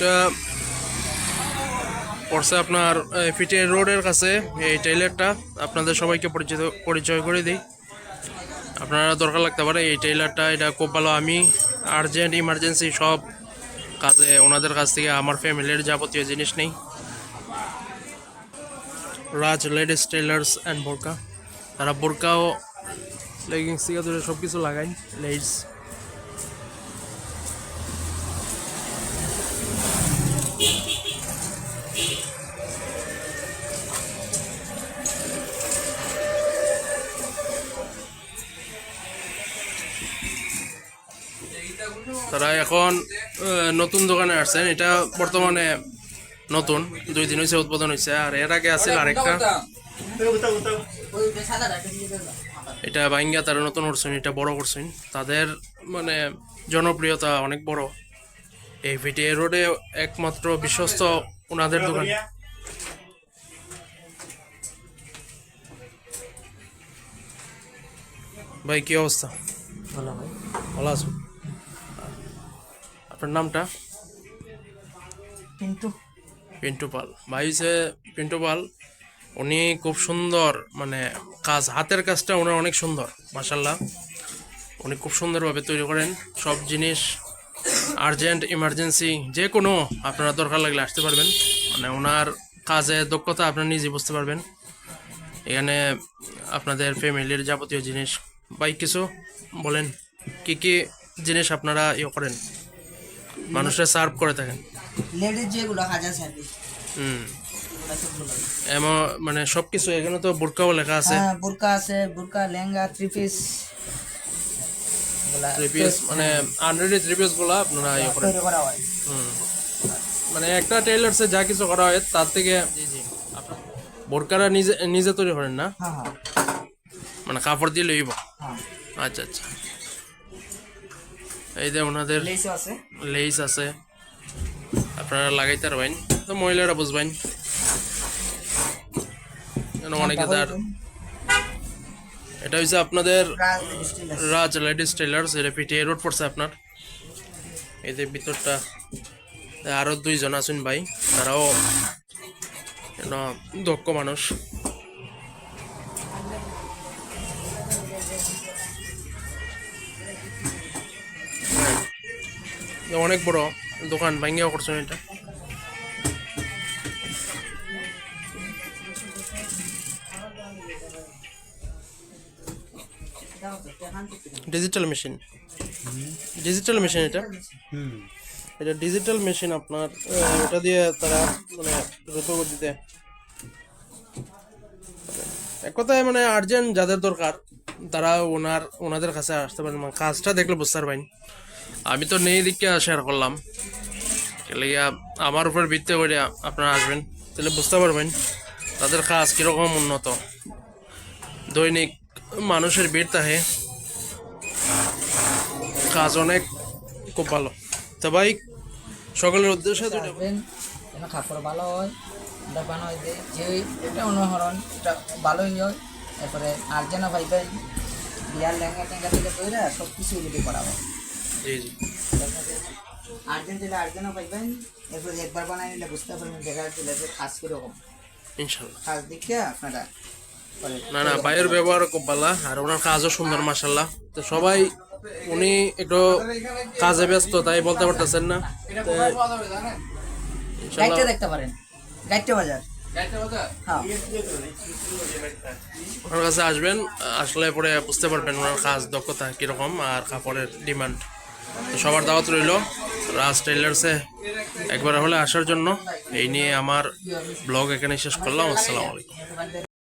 এটা পড়ছে আপনার ফিটে রোডের কাছে, এই টেইলারটা। আপনাদের সবাইকে পরিচিত, পরিচয় করে দিই। আপনারা দরকার লাগতে পারে, এই টেইলারটা, এটা খুব ভালো। আমি আর্জেন্ট ইমার্জেন্সি সব কাজে, ওনাদের কাছ থেকে, আমার ফ্যামিলির যাবতীয় জিনিস নেই। রাজ লেডিস টেলার্স অ্যান্ড বোরকা। তারা বোরকাও লেগিংস থেকে সব কিছু লাগাই লেডিস তারা এখন নতুন দোকানে আসছেন। এটা বর্তমানে নতুন দুই দিন হয়েছে উদ্বোধন হয়েছে আর এর আগে আছে আরেকটা। এটা বাইঙ্গা তারা নতুন করছেন এটা বড় করছেন। তাদের মানে জনপ্রিয়তা অনেক বড়। এই ভিটিএ রোডে একমাত্র বিশ্বস্ত ওনাদের দোকান। ভাই কি অবস্থা? ভালো ভাই। ভালো আছো? আপনার নামটা? কিন্তু পিন্টু। পাল ভাই হচ্ছে পিন্টু পাল উনি খুব সুন্দর মানে কাজ হাতের কাজটা ওনার অনেক সুন্দর মাসাল্লাহ উনি খুব সুন্দরভাবে তৈরি করেন। সব জিনিস আর্জেন্ট ইমার্জেন্সি যে কোনো আপনারা দরকার লাগলে আসতে পারবেন। মানে ওনার কাজে দক্ষতা আপনারা নিজে বুঝতে পারবেন। এখানে আপনাদের ফ্যামিলির যাবতীয় জিনিস বাইক কিছু বলেন কি কি জিনিস আপনারা ইয়ে করেন? মানুষের সার্ভ করে থাকেন। লেডিস যেগুলো হাজার সার্ভিস হুম। এমন মানে সব কিছু এখানে তো বোরকাও লেখা আছে। হ্যাঁ বুরকা আছে burqa lehenga three piece three piece মানে আনরেডি থ্রি পিসগুলো আপনারা ইয়ে করেন। হুম। মানে একটা টেইলার্সে যা কিছু করা হয় তার থেকে বোরকারা নিজে নিজে তৈরি করেন না? হ্যাঁ হ্যাঁ। মানে কাপড় দিয়ে লইব? হ্যাঁ। আচ্ছা আচ্ছা। এই যে ওনাদের লেস আছে। আপনারা লাগাইতে পারবেন। তো মহিলারা বুঝবেন। কেন অনেকে তার এটা হচ্ছে আপনাদের রাজ লেডিস টেলার্স এটা পিটিএ রোড পড়ছে আপনার। এই যে ভিতরটা। আরও দুইজন আছেন ভাই। তারাও দক্ষ মানুষ। অনেক বড় দোকান ভাঙ্গিয়াও করছেন এটা। ডিজিটাল মেশিন ডিজিটাল মেশিন এটা? এটা ডিজিটাল মেশিন আপনার ওটা দিয়ে তারা মানে গতিতে এক কথায় মানে আর্জেন্ট যাদের দরকার তারা ওনার ওনাদের কাছে আসতে পারেন। মানে কাজটা দেখলে বুঝতে পারবেন। আমি তো নেই দিকে শেয়ার করলাম। লিগা আমার উপর ভিত্তি করে আপনারা আসবেন। তাহলে বুঝতে পারবেন তাদের কাজ কীরকম উন্নত। দৈনিক মানুষের ভিড় থাকে কাজ অনেক খুব ভালো। তো ভাই সকলের উদ্দেশ্যে যেন কাপড় ভালো হয় এটা যে এটা অনুসরণ এটা ভালোই হয়। এরপরে আর্জেনা পাইবেন বিয়ার লেহেঙ্গা টেঙ্গা থেকে তৈরি সব কিছু রেডি করা হয়। জি জি। আর্জেন্ট দিলে আর্জেন্টও পাইবেন। এরপরে একবার বানাই নিলে বুঝতে পারবেন দেখা যাচ্ছে যে খাস কীরকম। ইনশাল্লাহ। খাস দেখে আপনারা না না ভাইয়ের ব্যবহার খুব ভালো আর ওনার কাজও সুন্দর মাসাল্লাহ তো সবাই উনি একটু কাজে ব্যস্ত তাই বলতে পারতেছেন না। দেখতে পারেন। বাজার? হ্যাঁ। ওনার কাছে আসবেন আসলে পরে বুঝতে পারবেন ওনার কাজ দক্ষতা কীরকম আর কাপড়ের ডিমান্ড। সবার দাওয়াত রইল। রাজ টেইলার্সে একবার হলে আসার জন্য। এই নিয়ে আমার ব্লগ এখানে শেষ করলাম। আসসালামু আলাইকুম।